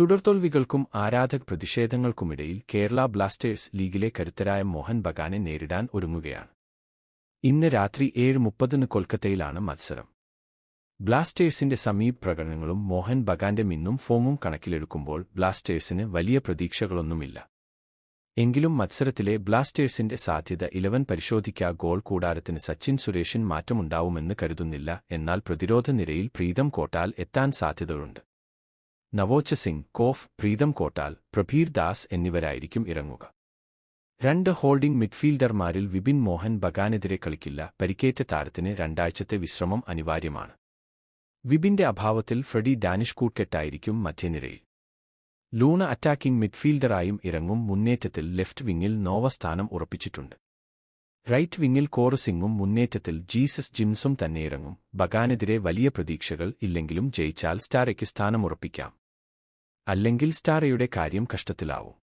തുടർതോൽവികൾക്കും ആരാധക പ്രതിഷേധങ്ങൾക്കുമിടയിൽ കേരള ബ്ലാസ്റ്റേഴ്സ് ലീഗിലെ കരുത്തരായ മോഹൻ ബഗാനെ നേരിടാൻ ഒരുങ്ങുകയാണ്. ഇന്ന് രാത്രി ഏഴ് മുപ്പതിന് കൊൽക്കത്തയിലാണ് മത്സരം. ബ്ലാസ്റ്റേഴ്സിന്റെ സമീപ് പ്രകടനങ്ങളും മോഹൻ ബഗാന്റെ മിന്നും ഫോമും കണക്കിലെടുക്കുമ്പോൾ ബ്ലാസ്റ്റേഴ്സിന് വലിയ പ്രതീക്ഷകളൊന്നുമില്ല. എങ്കിലും മത്സരത്തിലെ ബ്ലാസ്റ്റേഴ്സിന്റെ സാധ്യത ഇലവൻ പരിശോധിക്ക ഗോൾ കൂടാരത്തിന് സച്ചിൻ സുരേഷിൻ മാറ്റമുണ്ടാവുമെന്ന് കരുതുന്നില്ല എന്നാൽ പ്രതിരോധ നിരയിൽ പ്രീതം കോട്ടാൽ എത്താൻ സാധ്യതയുണ്ട്. നവോച്ച സിംഗ് കോഫ് പ്രീതം കോട്ടാൽ പ്രഭീർ ദാസ് എന്നിവരായിരിക്കും ഇറങ്ങുക. രണ്ട് ഹോൾഡിംഗ് മിഡ്ഫീൽഡർമാരിൽ വിപിൻ മോഹൻ ബഗാനെതിരെ കളിക്കില്ല പരിക്കേറ്റ താരത്തിന് രണ്ടാഴ്ചത്തെ വിശ്രമം അനിവാര്യമാണ്. വിപിന്റെ അഭാവത്തിൽ ഫ്രെഡി ഡാനിഷ് കൂട്ടെട്ടായിരിക്കും മധ്യനിരയിൽ. ലൂണ അറ്റാക്കിംഗ് മിഡ്ഫീൽഡറായും ഇറങ്ങും മുന്നേറ്റത്തിൽ ലെഫ്റ്റ് വിങ്ങിൽ നോവ സ്ഥാനം ഉറപ്പിച്ചിട്ടുണ്ട്. റൈറ്റ് വിങ്ങിൽ കോറസിംഗും മുന്നേറ്റത്തിൽ ജീസസ് ജിംസും തന്നെ ഇറങ്ങും. ബഗാനെതിരെ വലിയ പ്രതീക്ഷകൾ ഇല്ലെങ്കിലും ജയിച്ചാൽ സ്റ്റാരയ്ക്ക് സ്ഥാനമുറപ്പിക്കാം. അല്ലെങ്കിൽ സ്റ്റാറയുടെ കാര്യം കഷ്ടത്തിലാവും.